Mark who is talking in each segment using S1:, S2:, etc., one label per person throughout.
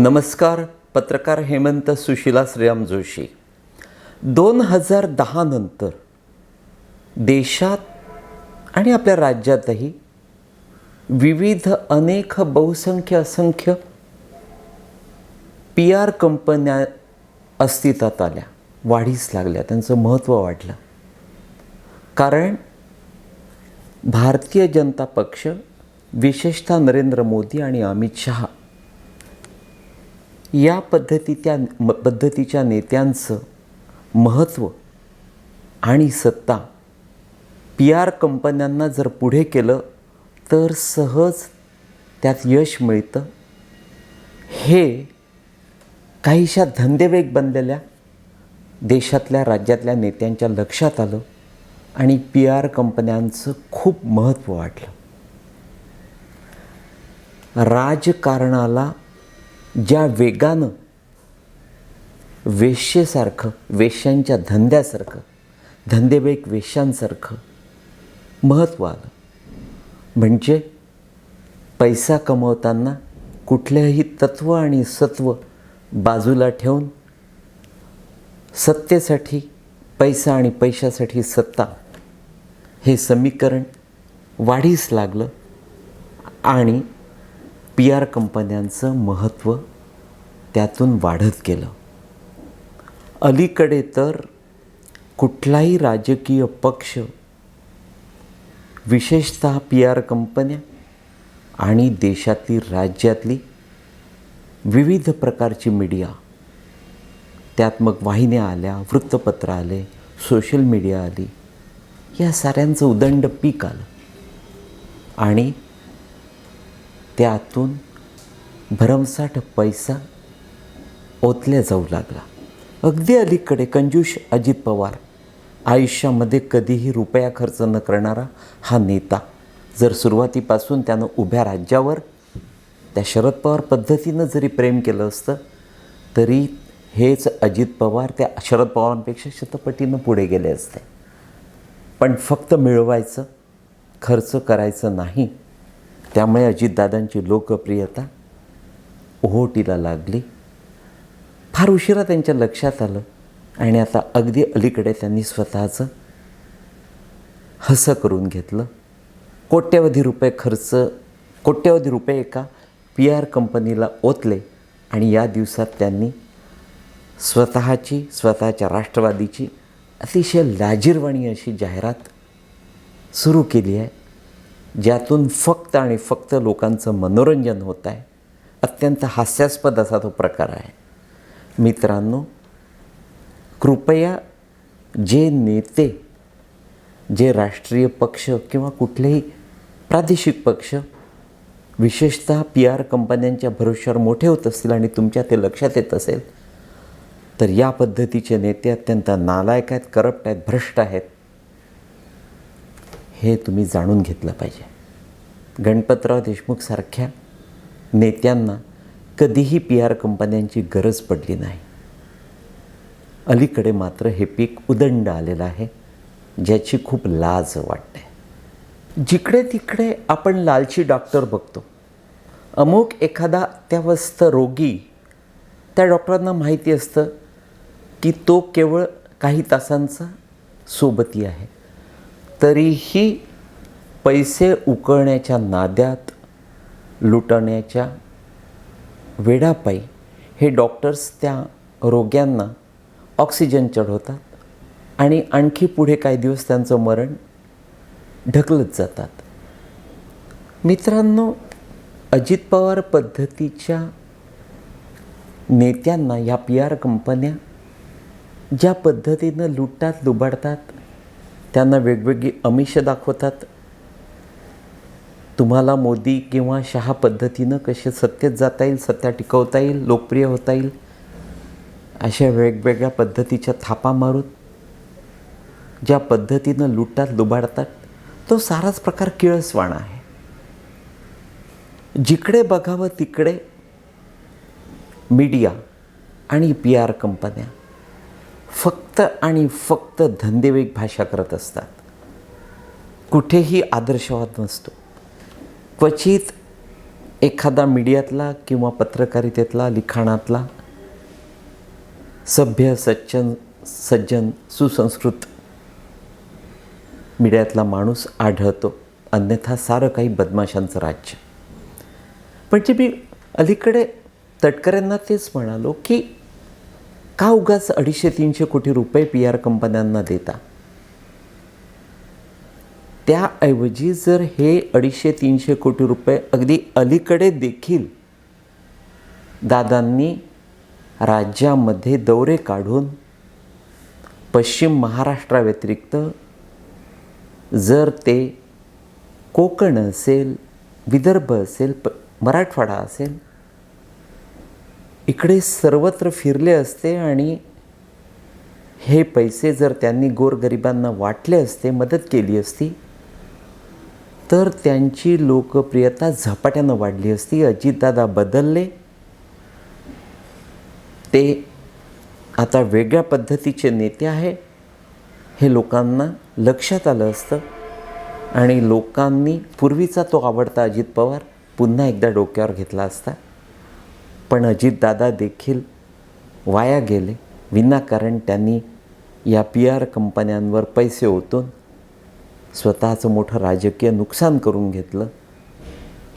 S1: नमस्कार पत्रकार हेमंत सुशिला श्रीराम जोशी. दोन हजार दहा नंतर देशात आणि आपल्या राज्यातही विविध अनेक बहुसंख्य असंख्य पी आर कंपन्या अस्तित्वात आल्या. वाढीस लागल्या. त्यांचं महत्त्व वाढलं. कारण भारतीय जनता पक्ष विशेषतः नरेंद्र मोदी आणि अमित शहा या पद्धतीच्या म पद्धतीच्या नेत्यांचं महत्त्व आणि सत्ता पी आर कंपन्यांना जर पुढे केलं तर सहज त्यात यश मिळतं. हे काहीशा धंदेवेग बनलेल्या देशातल्या राज्यातल्या नेत्यांच्या लक्षात आलं आणि पी आर कंपन्यांचं खूप महत्त्व वाढलं राजकारणाला ज्या वेगानं वेश्येसारखं वेश्यांच्या धंद्यासारखं धंदेबेक वेश्यांसारखं महत्त्व आलं. म्हणजे पैसा कमवताना कुठल्याही तत्व आणि सत्व बाजूला ठेवून सत्तेसाठी पैसा आणि पैशासाठी सत्ता हे समीकरण वाढीस लागलं आणि पी आर कंपन्यांचं महत्त्व त्यातून वाढत गेलं. अलीकडे तर कुठलाही राजकीय पक्ष विशेषतः पी आर कंपन्या आणि देशातली राज्यातली विविध प्रकारची मीडिया त्यात मग वाहिन्या आल्या वृत्तपत्र आले सोशल मीडिया आली या साऱ्यांचं उदंड पीक आलं. आणि त्यातून भरमसाठ पैसा ओतल्या जाऊ लागला. अगदी अलीकडे कंजूष अजित पवार आयुष्यामध्ये कधीही रुपया खर्च न करणारा हा नेता जर सुरुवातीपासून त्यानं उभ्या राज्यावर त्या शरद पवार पद्धतीनं जरी प्रेम केलं असतं तरी हेच अजित पवार त्या शरद पवारांपेक्षा शतपटीनं पुढे गेले असते. पण फक्त मिळवायचं खर्च करायचं नाही त्यामुळे अजितदादांची लोकप्रियता ओहोटीला लागली. फार उशिरा त्यांच्या लक्षात आलं आणि आता अगदी अलीकडे त्यांनी स्वतःचं हसं करून घेतलं. कोट्यवधी रुपये खर्च कोट्यवधी रुपये एका पी आर कंपनीला ओतले आणि या दिवसात त्यांनी स्वतःची स्वतःच्या राष्ट्रवादीची अतिशय लाजीरवाणी अशी जाहिरात सुरू केली आहे. ज्यातून फक्त आणि फक्त लोकांचं मनोरंजन होत आहे अत्यंत हास्यास्पद असा तो प्रकार आहे. मित्रांनो कृपया जे नेते जे राष्ट्रीय पक्ष किंवा कुठलेही प्रादेशिक पक्ष विशेषतः पी आर कंपन्यांच्या भरोश्यावर मोठे होत असतील आणि तुमच्या ते लक्षात येत असेल तर या पद्धतीचे नेते अत्यंत नालायक आहेत करप्ट आहेत भ्रष्ट आहेत. हे तुम्ही जाणून घेतलं पाहिजे. गणपतराव देशमुखसारख्या नेत्यांना कधीही पी आर कंपन्यांची गरज पडली नाही. अलीकडे मात्र हे पीक उदंड आलेलं आहे ज्याची खूप लाज वाटते. जिकडे तिकडे आपण लालची डॉक्टर बघतो. अमुक एखादा अत्यावस्थ रोगी त्या डॉक्टरांना माहिती असतं की तो केवळ काही तासांचा सोबती आहे. तरीही पैसे उकळण्याच्या नाद्यात लुटण्याच्या वेडापायी हे डॉक्टर्स त्या रोग्यांना ऑक्सिजन चढवतात आणि आणखी पुढे काही दिवस त्यांचं मरण ढकलत जातात. मित्रांनो अजित पवार पद्धतीच्या नेत्यांना या पी आर कंपन्या ज्या पद्धतीनं लुटतात लुबाडतात त्यांना वेगवेगळी अमिष दाखवतात. तुम्हाला मोदी किंवा शहा पद्धतीनं कसे सत्तेत जाता येईल सत्ता टिकवता येईल लोकप्रिय होता येईल अशा वेगवेगळ्या पद्धतीच्या थापा मारून ज्या पद्धतीनं लुटतात लुबाडतात तो साराच प्रकार किळसवाणा आहे. जिकडे बघावं तिकडे मीडिया आणि पी आर कंपन्या फक्त आणि फक्त धंदेवेग भाषा करत असतात. कुठेही आदर्शवाद नसतो. क्वचित एखादा मीडियातला किंवा पत्रकारितेतला लिखाणातला सभ्य सज्जन सज्जन सुसंस्कृत मीडियातला माणूस आढळतो. अन्यथा सारं काही बदमाशांचं राज्य. म्हणजे मी अलीकडे तटकऱ्यांना तेच म्हणालो की का उगाच अडीचशे तीनशे कोटी रुपये पी आर कंपन्यांना देता? त्याऐवजी जर हे अडीचशे तीनशे कोटी रुपये अगदी अलीकडे देखील दादांनी राज्यामध्ये दौरे काढून पश्चिम महाराष्ट्राव्यतिरिक्त जर ते कोकण असेल विदर्भ असेल प मराठवाडा असेल इकडे सर्वत्र फिरले असते आणि हे पैसे जर त्यांनी गोरगरिबांना वाटले असते मदत केली असती तर त्यांची लोकप्रियता झपाट्यानं वाढली असती. अजितदादा बदलले. ते आता वेगळ्या पद्धतीचे नेते आहे. हे लोकांना लक्षात आलं असतं. आणि लोकांनी पूर्वीचा तो आवडता अजित पवार पुन्हा एकदा डोक्यावर घेतला असता. पण अजितदादा देखील वाया गेले. विनाकारण त्यांनी या पी आर कंपन्यांवर पैसे ओतून स्वतःचं मोठं राजकीय नुकसान करून घेतलं.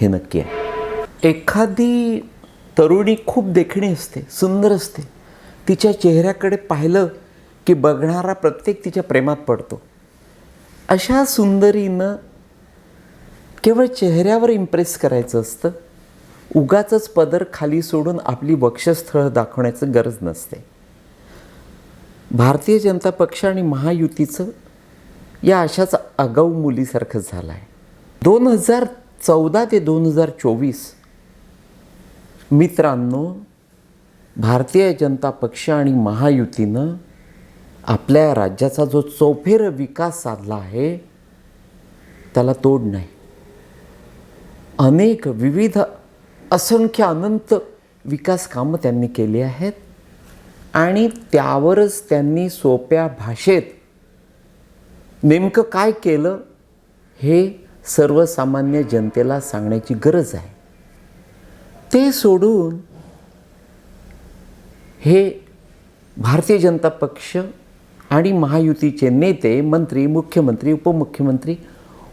S1: हे नक्की आहे. एखादी तरुणी खूप देखणी असते सुंदर असते. तिच्या चेहऱ्याकडे पाहिलं की बघणारा प्रत्येक तिच्या प्रेमात पडतो. अशा सुंदरीनं केवळ चेहऱ्यावर इम्प्रेस करायचं असतं उगाच पदर खाली सोडून आपली वक्षस्थळं दाखवण्याचं गरज नसते. भारतीय जनता पक्ष आणि महायुतीचं या अशाच आगाऊ मुलीसारखं झालं आहे दोन हजार चौदा ते दोन हजार चोवीस मित्रांनो भारतीय जनता पक्ष आणि महायुतीनं आपल्या राज्याचा जो चौफेर विकास साधला आहे त्याला तोड नाही. अनेक विविध असंख्य अनंत विकास कामं त्यांनी केली आहेत आणि त्यावरच त्यांनी सोप्या भाषेत नेमकं काय केलं हे सर्वसामान्य जनतेला सांगण्याची गरज आहे. ते सोडून हे भारतीय जनता पक्ष आणि महायुतीचे नेते मंत्री मुख्यमंत्री उपमुख्यमंत्री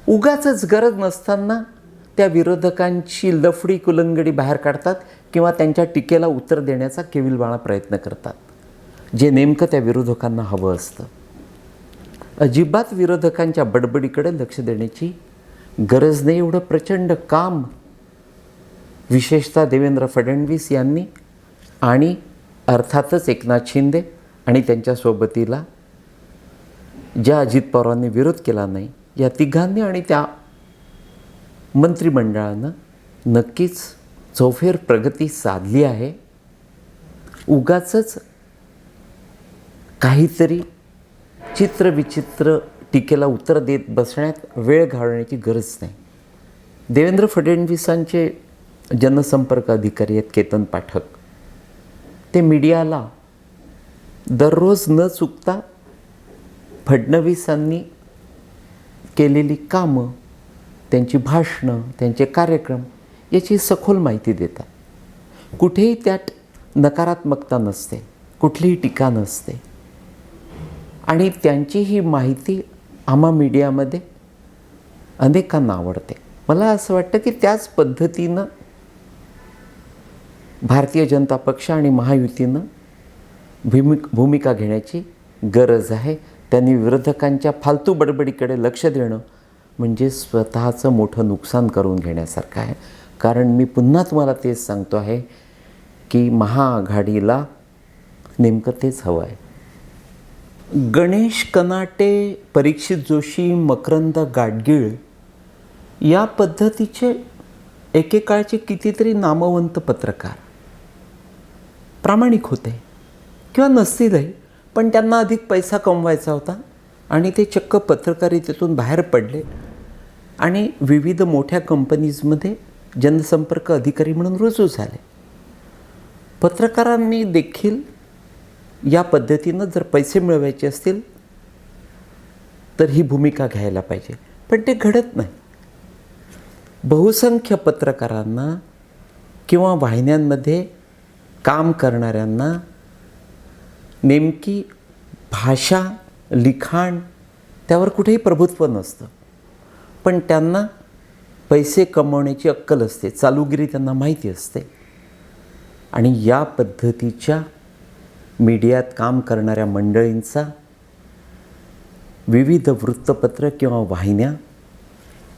S1: उगाचच गरज नसताना त्या विरोधकांची लफडी कुलंगडी बाहेर काढतात किंवा त्यांच्या टीकेला उत्तर देण्याचा केविलवाणा प्रयत्न करतात. जे नेमकं त्या विरोधकांना हवं असतं. अजिबात विरोधकांच्या बडबडीकडे लक्ष देण्याची गरज नाही एवढं प्रचंड काम विशेषतः देवेंद्र फडणवीस यांनी आणि अर्थातच एकनाथ शिंदे आणि त्यांच्या सोबतीला ज्या अजित पवारांनी विरोध केला नाही या तिघांनी आणि त्या मंत्रिमंडळानं नक्कीच चौफेर प्रगती साधली आहे. उगाचच काहीतरी चित्रविचित्र टीकेला उत्तर देत बसण्यात वेळ घालवण्याची गरज नाही. देवेंद्र फडणवीसांचे जनसंपर्क अधिकारी आहेत केतन पाठक. ते मीडियाला दररोज न चुकता फडणवीसांनी केलेली कामं त्यांची भाषणं त्यांचे कार्यक्रम याची सखोल माहिती देतात. कुठेही त्यात नकारात्मकता नसते कुठलीही टीका नसते. आणि त्यांची ही माहिती आम्हा मीडियामध्ये अनेकांना आवडते. मला असं वाटतं की त्याच पद्धतीनं भारतीय जनता पक्ष आणि महायुतीनं भूमि भूमिका घेण्याची गरज आहे. त्यांनी विरोधकांच्या फालतू बडबडीकडे लक्ष देणं म्हणजे स्वतःचं मोठं नुकसान करून घेण्यासारखं आहे. कारण मी पुन्हा तुम्हाला तेच सांगतो आहे की महाआघाडीला नेमकं तेच हवं आहे. गणेश कनाटे परीक्षित जोशी मकरंद गाडगीळ या पद्धतीचे एकेकाळचे कितीतरी नामवंत पत्रकार प्रामाणिक होते किंवा नसतीलही पण त्यांना अधिक पैसा कमवायचा होता आणि ते चक्क पत्रकारितेतून बाहेर पडले. आणि विविध मोठ्या कंपनीजमध्ये जनसंपर्क अधिकारी म्हणून रुजू झाले. पत्रकारांनी देखील या पद्धतीनं जर पैसे मिळवायचे असतील तर ही भूमिका घ्यायला पाहिजे. पण ते घडत नाही. बहुसंख्य पत्रकारांना किंवा वाहिन्यांमध्ये काम करणाऱ्यांना नेमकी भाषा लिखाण त्यावर कुठेही प्रभुत्व नसतं. पण त्यांना पैसे कमवण्याची अक्कल असते चालूगिरी त्यांना माहिती असते. आणि या पद्धतीच्या मीडियात काम करणाऱ्या मंडळींचा विविध वृत्तपत्र किंवा वाहिन्या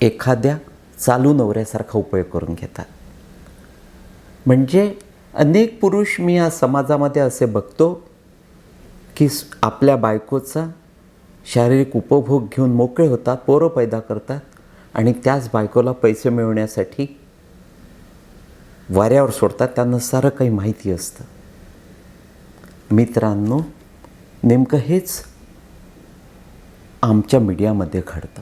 S1: एखाद्या चालू नवऱ्यासारखा उपयोग करून घेतात. म्हणजे अनेक पुरुष मी या समाजामध्ये असे बघतो की आपल्या बायकोचा शारीरिक उपभोग घेऊन मोकळे होतात पोरं पैदा करतात आणि त्याच बायकोला पैसे मिळवण्यासाठी वाऱ्यावर सोडतात त्यांना सारं काही माहिती असतं. मित्रांनो नेमकं हेच आमच्या मीडियामध्ये घडतं.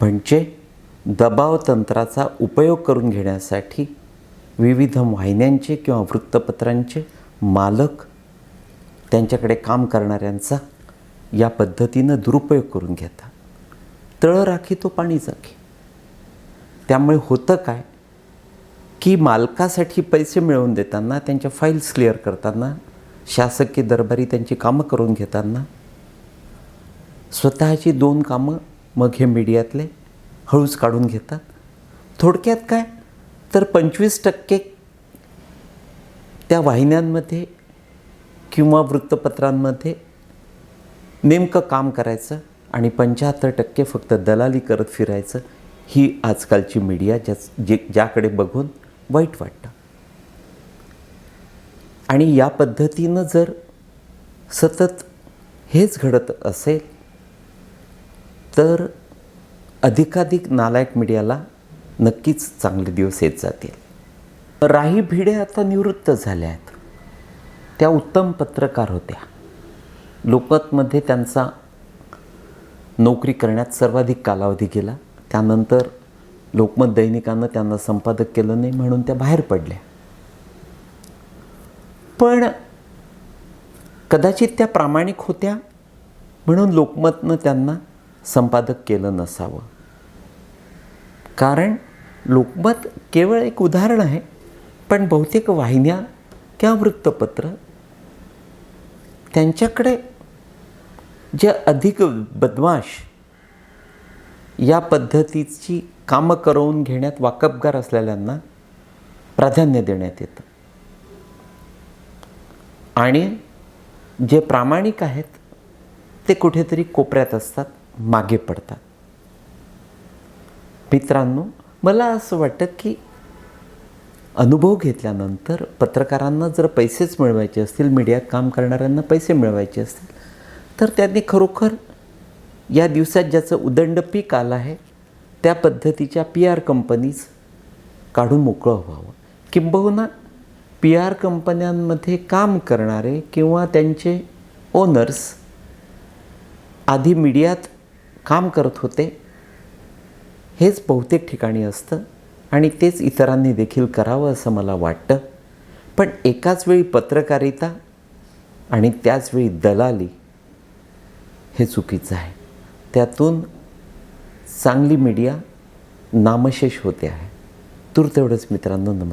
S1: म्हणजे दबाव तंत्राचा उपयोग करून घेण्यासाठी विविध वाहिन्यांचे किंवा वृत्तपत्रांचे मालक त्यांच्याकडे काम करणाऱ्यांचा या पद्धतीनं दुरुपयोग करून घेतात. तळ राखी तो पाणी जाखी त्यामुळे होतं काय? की मालकासाठी पैसे मिळवून देताना त्यांच्या फाईल्स क्लिअर करताना शासकीय दरबारी त्यांची कामं करून घेताना स्वतःची दोन कामं मग हे मीडियातले हळूच काढून घेतात. थोडक्यात काय? तर पंचवीस टक्के त्या वाहिन्यांमध्ये किंवा वृत्तपत्रांमध्ये नेमकं काम करायचं आणि पंच्याहत्तर टक्के फक्त दलाली करत फिरायचं ही आजकालची मीडिया ज्या जे ज्याकडे बघून वाईट वाटतं. आणि या पद्धतीनं जर सतत हेच घडत असेल तर अधिकाधिक नालायक मीडियाला नक्कीच चांगले दिवस येत जातील. राही भिडे आता निवृत्त झाल्या आहेत. त्या उत्तम पत्रकार होत्या. लोकमतमध्ये त्यांचा नोकरी करण्यात सर्वाधिक कालावधी गेला. त्यानंतर लोकमत दैनिकानं त्यांना संपादक केलं नाही म्हणून त्या बाहेर पडल्या. पण कदाचित त्या प्रामाणिक होत्या म्हणून लोकमतनं त्यांना संपादक केलं नसावं. कारण लोकमत केवळ एक उदाहरण आहे पण बहुतेक वाहिन्या किंवा वृत्तपत्र त्यांच्याकडे जे अधिक बदमाश या पद्धतीची कामं करवून घेण्यात वाकबगार असलेल्यांना प्राधान्य देण्यात येतं. आणि जे प्रामाणिक आहेत ते कुठेतरी कोपऱ्यात असतात मागे पडतात. मित्रांनो मला असं वाटतं की अनुभव घेतल्यानंतर पत्रकारांना जर पैसेच मिळवायचे असतील मीडियात काम करणाऱ्यांना पैसे मिळवायचे असतील तर त्यांनी खरोखर या दिवसात ज्याचं उदंड पीक आलं आहे त्या पद्धतीच्या पी आर कंपनीज काढून मोकळं व्हावं. किंबहुना पी आर कंपन्यांमध्ये काम करणारे किंवा त्यांचे ओनर्स आधी मीडियात काम करत होते हेच बहुतेक ठिकाणी असतं आणि तेच इतरांनी देखील करावं असं मला वाटतं. पण एकाच वेळी पत्रकारिता आणि त्याचवेळी दलाली हे चुकीचं आहे. त्यातून चांगली मीडिया नामशेष होते आहे. तूर तेवढंच मित्रांनो नमस्कार.